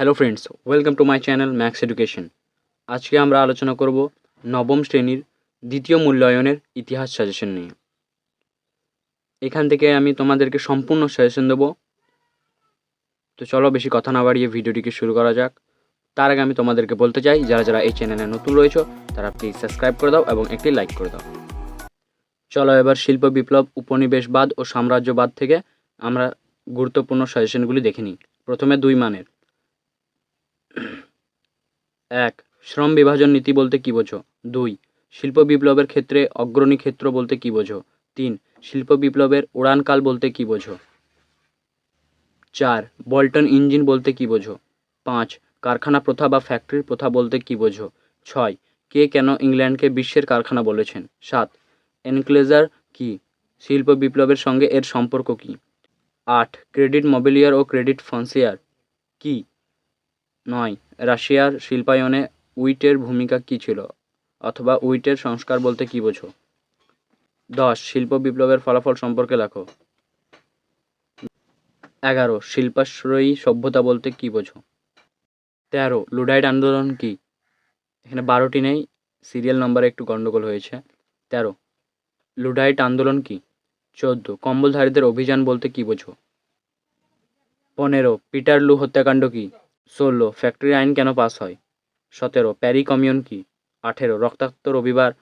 Hello friends welcome to my channel Max education আজকে আমরা আলোচনা করব নবম শ্রেণির দ্বিতীয় মূল্যায়নের ইতিহাস সাজেশন নিয়ে। এখান থেকে আমি তোমাদেরকে সম্পূর্ণ সাজেশন দেবো। তো চলো বেশি কথা না বাড়িয়ে ভিডিওটিকে শুরু করা যাক। তার আগে আমি তোমাদেরকে বলতে চাই, যারা যারা এই চ্যানেলে নতুন রয়েছে, তারা প্লিজ সাবস্ক্রাইব করে দাও এবং একটি লাইক করে দাও। চলো এবার শিল্প, বিপ্লব, উপনিবেশবাদ ও সাম্রাজ্যবাদ থেকে আমরা গুরুত্বপূর্ণ সাজেশনগুলি দেখে নিই। প্রথমে দুই মানের। এক, শ্রম বিভাজন নীতি বলতে কী বোঝো? দুই, শিল্প বিপ্লবের ক্ষেত্রে অগ্রণী ক্ষেত্র বলতে কী বোঝো? তিন, শিল্প বিপ্লবের উড়ানকাল বলতে কী বোঝো? চার, বল্টন ইঞ্জিন বলতে কী বোঝো? পাঁচ, কারখানা প্রথা বা ফ্যাক্টরির প্রথা বলতে কী বোঝো? ছয়, কে কেন ইংল্যান্ডকে বিশ্বের কারখানা বলেছেন? সাত, এনক্লেজার কি? শিল্প বিপ্লবের সঙ্গে এর সম্পর্ক কী? আট, ক্রেডিট মোবিলিয়ার ও ক্রেডিট ফন্সিয়ার কি? নয়, রাশিয়ার শিল্পায়নে উইটের ভূমিকা কী ছিল? অথবা উইটের সংস্কার বলতে কী বোঝো? দশ, শিল্প বিপ্লবের ফলাফল সম্পর্কে লেখো। এগারো, শিল্পাশ্রয়ী সভ্যতা বলতে কী বোঝো? তেরো লুডাইট আন্দোলন কি? এখানে বারোটি নেই, সিরিয়াল নম্বরে একটু গণ্ডগোল হয়েছে। তেরো লুডাইট আন্দোলন কি? চোদ্দ, কম্বলধারীদের অভিযান বলতে কী বোঝো? পনেরো পিটারলু হত্যাকাণ্ড কি? ষোলো ফ্যাক্টরি আইন কেন পাস হয়? সতেরো, প্যারি কমিউন কি? আঠেরো, রক্তাক্ত রবিবার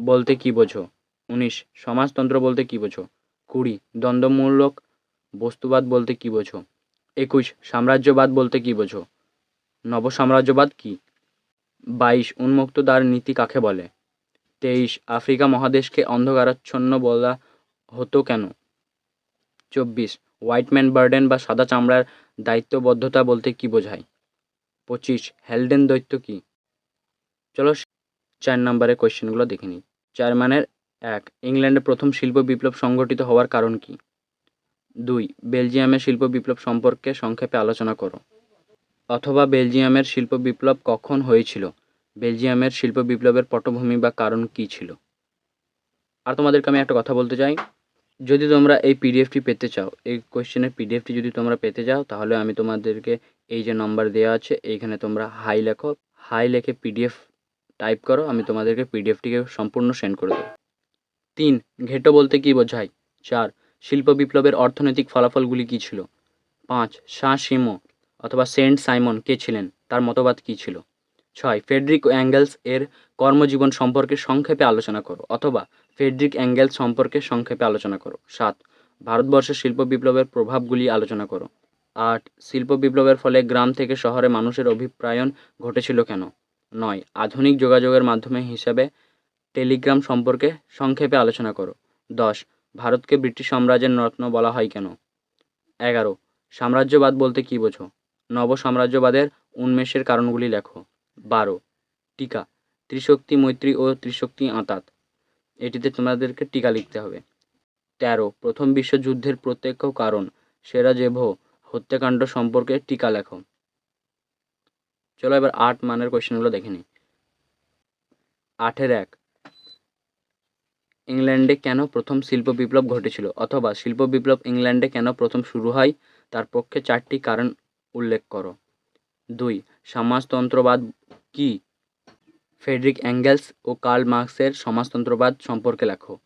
বলতে কী বোঝো? উনিশ, সমাজতন্ত্র বলতে কী বোঝো? কুড়ি, দ্বন্দ্বমূলক বস্তুবাদ বলতে কী বোঝো? একুশ, সাম্রাজ্যবাদ বলতে কী বোঝো? নবসাম্রাজ্যবাদ কি? বাইশ উন্মুক্ত দ্বার নীতি কাকে বলে? তেইশ, আফ্রিকা মহাদেশকে অন্ধকারাচ্ছন্ন বলা হতো কেন? চব্বিশ হোয়াইটম্যান বার্ডেন বা সাদা চামড়ার দায়িত্ববদ্ধতা বলতে কী বোঝায়? পঁচিশ, হেলডেন দৈত্য কী? চলো চার নম্বরের কোয়েশ্চেনগুলো দেখে নিই। চার মানের এক ইংল্যান্ডে প্রথম শিল্প বিপ্লব সংগঠিত হওয়ার কারণ কি? দুই, বেলজিয়ামের শিল্প বিপ্লব সম্পর্কে সংক্ষেপে আলোচনা করো। অথবা বেলজিয়ামের শিল্প বিপ্লব কখন হয়েছিল? বেলজিয়ামের শিল্প বিপ্লবের পটভূমি বা কারণ কী ছিল? আর তোমাদেরকে আমি একটা কথা বলতে চাই। যদি তোমরা এই পিডিএফটি পেতে চাও, এই কোয়েশ্চেনের পিডিএফটি যদি তোমরা পেতে চাও তাহলে আমি তোমাদেরকে এই যে নাম্বার দেওয়া আছে, এইখানে তোমরা হাই লেখো। হাই লেখে পিডিএফ টাইপ করো, আমি তোমাদেরকে পিডিএফটিকে সম্পূর্ণ সেন্ড করে দেবো। তিন, ঘেটো বলতে কী বোঝায়? চার, শিল্প বিপ্লবের অর্থনৈতিক ফলাফলগুলি কী ছিল? পাঁচ, শাহ সিমো অথবা সেন্ট সাইমন কে ছিলেন? তার মতবাদ কী ছিল? ছয় ফেডরিক অ্যাঙ্গেলস এর কর্মজীবন সম্পর্কে সংক্ষেপে আলোচনা করো, অথবা ফেডরিক অ্যাঙ্গেলস সম্পর্কে সংক্ষেপে আলোচনা করো। সাত, ভারতবর্ষের শিল্প বিপ্লবের প্রভাবগুলি আলোচনা করো। আট, শিল্প বিপ্লবের ফলে গ্রাম থেকে শহরে মানুষের অভিপ্রায়ন ঘটেছিল কেন? নয়, আধুনিক যোগাযোগের মাধ্যমে হিসাবে টেলিগ্রাম সম্পর্কে সংক্ষেপে আলোচনা করো। দশ, ভারতকে ব্রিটিশ সাম্রাজ্যের রত্ন বলা হয় কেন? এগারো, সাম্রাজ্যবাদ বলতে কী বোঝো? নব সাম্রাজ্যবাদের উন্মেষের কারণগুলি লেখো। বারো। টিকা, ত্রিশক্তি মৈত্রী ও ত্রিশক্তি আঁতাত। এটিতে তোমাদেরকে টিকা লিখতে হবে। তেরো, প্রথম বিশ্বযুদ্ধের প্রত্যক্ষ কারণ সেরাজেভো হত্যাকাণ্ড সম্পর্কে টিকা লেখো। চলো এবার আট মানের কোয়েশ্চেনগুলো দেখে নিই। আটের এক, ইংল্যান্ডে কেন প্রথম শিল্প বিপ্লব ঘটেছিল? অথবা শিল্প বিপ্লব ইংল্যান্ডে কেন প্রথম শুরু হয়? তার পক্ষে চারটি কারণ উল্লেখ করো। দুই, সমাজতন্ত্রবাদ কি? ফেডরিক অ্যাঙ্গেলস ও কার্ল মার্কসের সমাজতন্ত্রবাদ সম্পর্কে লেখো।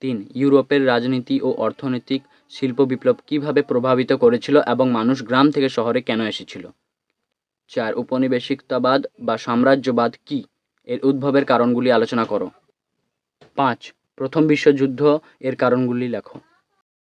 তিন, ইউরোপের রাজনীতি ও অর্থনৈতিক শিল্প বিপ্লব কীভাবে প্রভাবিত করেছিল এবং মানুষ গ্রাম থেকে শহরে কেন এসেছিল? চার উপনিবেশিকতাবাদ বা সাম্রাজ্যবাদ কি? এর উদ্ভবের কারণগুলি আলোচনা করো। পাঁচ, প্রথম বিশ্বযুদ্ধ এর কারণগুলি লেখো।